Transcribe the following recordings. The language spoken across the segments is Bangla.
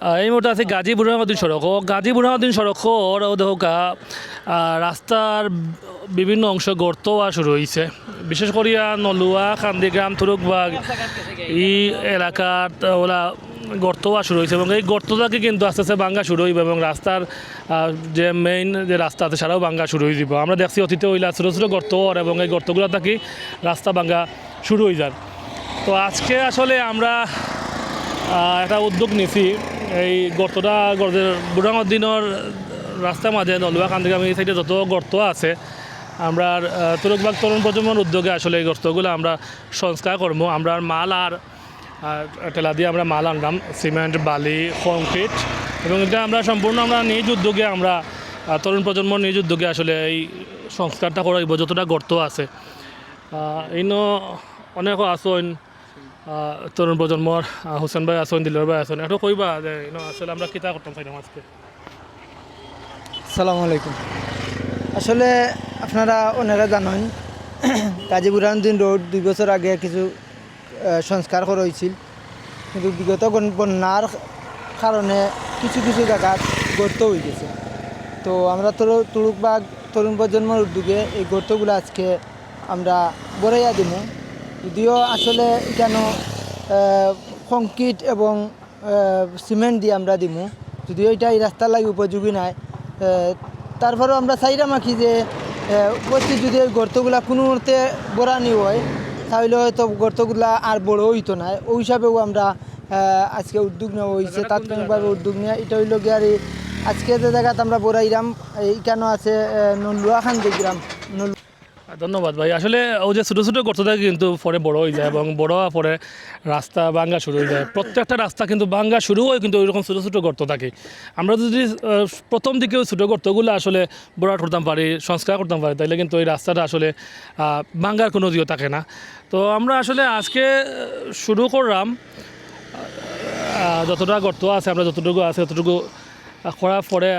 এই মুহূর্তে আছে গাজী বুরহানুদ্দিন সড়ক। ও গাজী বুরহানুদ্দিন সড়ক দেখা রাস্তার বিভিন্ন অংশ গর্ত হওয়া শুরু হয়েছে বিশেষ করিয়া নলুয়া কান্দিগ্রাম তুরুকবাগ এই এলাকার ওরা গর্ত হওয়া শুরু হয়েছে এবং এই গর্তটাকে কিন্তু আস্তে আস্তে ভাঙ্গা শুরু হইবে এবং রাস্তার যে মেইন যে রাস্তা আছে সেটাও ভাঙ্গা শুরু হয়ে যাব আমরা দেখছি অতীতে ওইলা ছোটো ছোটো গর্ত হওয়ার এবং এই গর্তগুলো থাকি রাস্তা ভাঙ্গা শুরু হয়ে যার তো আজকে আসলে আমরা একটা উদ্যোগ নিছি এই গর্তটা গর্তের বুড়াঙ্গদিনের রাস্তার মাঝে নলুয়া কান্দিগামী সাইডে যত গর্ত আছে, আমরা তুরকবাগ তরুণ প্রজন্মের উদ্যোগে আসলে এই গর্তগুলো আমরা সংস্কার করব। আমরা মাল আর টেলা দিয়ে আমরা মাল আনলাম, সিমেন্ট, বালি, কংক্রিট এবং এটা আমরা সম্পূর্ণ আমরা নিজ উদ্যোগে আমরা তরুণ প্রজন্ম নিজ উদ্যোগে আসলে এই সংস্কারটা করাইব, যতটা গর্ত আছে। ইনো অনেক আসন তরুণ প্রজন্মর হুসেন ভাই আসন দিলের ভাই আসন এটা কইবা যে আসলে আমরা কিতা করতাম চাইলাম আজকে সালামু আলাইকুম। আসলে আপনারা ওনারা জানেন কাজী বুরহানুদ্দিন রোড দুই বছর আগে কিছু সংস্কার করা হয়েছিল। কিন্তু বিগত বন- বন্যার কারণে কিছু কিছু জায়গা গর্ত হয়ে গেছে। তো আমরা তো তুরুকবাগ তরুণ প্রজন্মের উদ্যোগে এই গর্তগুলো আজকে আমরা বড়াইয়া দিব যদিও আসলে কেন কংক্রিট এবং সিমেন্ট দিয়ে আমরা দিমু যদিও এটা এই রাস্তার লাগে উপযোগী নাই তারপরেও আমরা চাইরা মাখি যে উপস্থিত যদি গর্তগুলা কোনো মুহূর্তে বড়ানি হয় তাহলে হয়তো গর্তগুলা আর বড় হইতো না। ওই হিসাবেও আমরা আজকে উদ্যোগ নেওয়া হয়েছে তাৎক্ষণিকভাবে উদ্যোগ নেওয়া এটা হইল গিয়ে আর এই আজকে যে জায়গাতে আমরা বড়াইরাম এইখানেও আছে নলুয়া খান গ্রাম নলু ধন্যবাদ ভাই। আসলে ও যে ছোটো ছোটো গর্ত থাকে কিন্তু পরে বড় হয়ে যায় এবং বড় হওয়ার পরে রাস্তা ভাঙ্গা শুরু হয়ে যায়। প্রত্যেকটা রাস্তা কিন্তু ভাঙ্গা শুরু হয় কিন্তু ওইরকম ছোটো ছোটো গর্ত থাকে। আমরা যদি প্রথম দিকে ওই ছোটো গর্তগুলো আসলে বড় করতাম পারি, সংস্কার করতাম পারি, তাইলে কিন্তু ওই রাস্তাটা আসলে ভাঙ্গার কোনো দিও থাকে না। তো আমরা আসলে আজকে শুরু করলাম। যতটা গর্ত আছে, আমরা যতটুকু আছে, ততটুকু করার পরে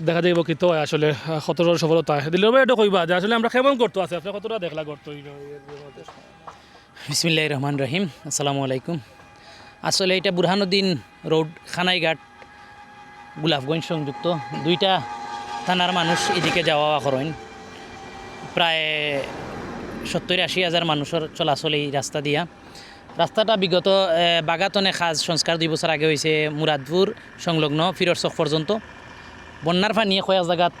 দেখা যাইব কি তো হয় আসলে কতটা সফলতা। দিলে এটা কইবা যে আসলে আমরা কেমন করতে আছে? আপনি কতটা দেখলা গর্ত বিসমিল্লাহ রহমান রহিম, আসসালামু আলাইকুম। আসলে এটা বুরহানুদ্দিন রোড, খানাইঘাট, গোলাপগঞ্জ সংযুক্ত। দুইটা থানার মানুষ এদিকে যাওয়া করেন। প্রায় সত্তর আশি হাজার মানুষের চলাচল এই রাস্তা দিয়া। রাস্তাটা বিগত বাগাতনে খাজ সংস্কার দুই বছর আগে হয়েছে মুরাদপুর সংলগ্ন ফিরর চক পর্যন্ত। বন্যার পানি কয়েক জায়গাত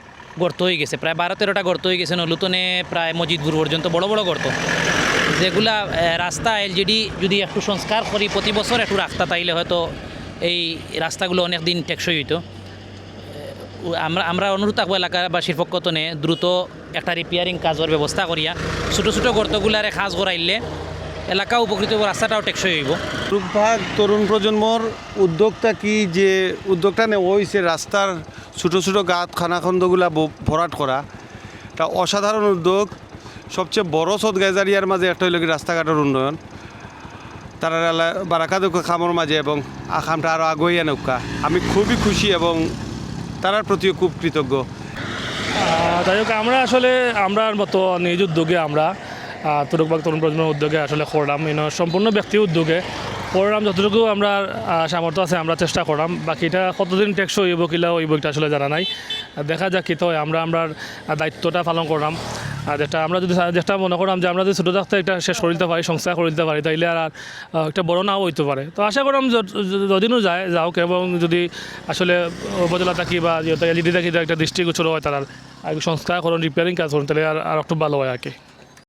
গর্ত হয়ে গেছে। প্রায় বারো তেরোটা গর্ত হয়ে গেছে, নলুতনে প্রায় মজিদপুর পর্যন্ত, বড় বড় গর্ত। যেগুলা রাস্তা এলজিডি যদি একটু সংস্কার করি, প্রতি বছর একটু রাস্তা তাইলে হয়তো এই রাস্তাগুলো অনেক দিন টেকসই হইতো। আমরা আমরা অনুরোধ থাকব এলাকাবাসীর পক্ষ তনে দ্রুত একটা রিপেয়ারিং কাজের ব্যবস্থা করিয়া ছোটো ছোটো গর্তগুলারে কাজ করাইলে এলাকা উপকৃত রাস্তাটাও টেকসই হইব। রূপভাগ তরুণ প্রজন্মর উদ্যোগটা কি যে উদ্যোগটা নেওয়া হয়েছে রাস্তার ছোটো ছোটো গাত খানাখন্দগুলা ভরাট করা। তা অসাধারণ উদ্যোগ। সবচেয়ে বড় সদ গাইজারিয়ার মাঝে একটা হইল রাস্তাঘাটের উন্নয়ন। তারা বারাকা দুঃখ খামর মাঝে এবং আখামটা আরও আগুয়াইয়া নৌকা। আমি খুবই খুশি এবং তারার প্রতিও খুব কৃতজ্ঞ। যাই হোক আমরা আসলে আমরার মতো নিজ উদ্যোগে আমরা আহ, তুরকবাগ তরুণ প্রজন্মের উদ্যোগে আসলে করলাম সম্পূর্ণ ব্যক্তি উদ্যোগে করলাম যতটুকু আমরা সামর্থ্য আছে, আমরা চেষ্টা করলাম। বাকিটা কতদিন টেকসই হইব, কিলা ওই বইটা আসলে জানা নাই। দেখা যাক কি তো। আমরা আমরা দায়িত্বটা পালন করলাম। আর যেটা আমরা যদি যেটা মনে করলাম যে আমরা যদি ছোটো থাকতে এটা শেষ করে দিতে পারি, সংস্কার করে দিতে পারি, তাইলে আর একটা বড় নাও হইতে পারে। তো আশা করলাম যদিনও যায় যাওক এবং যদি আসলে উপজেলা থাকি বা এলইডি থাকি একটা দৃষ্টিগোচর হয়, তার আর সংস্কার করুন রিপেয়ারিং কাজ করুন, তাহলে আর আর একটু ভালো হয় আর কি।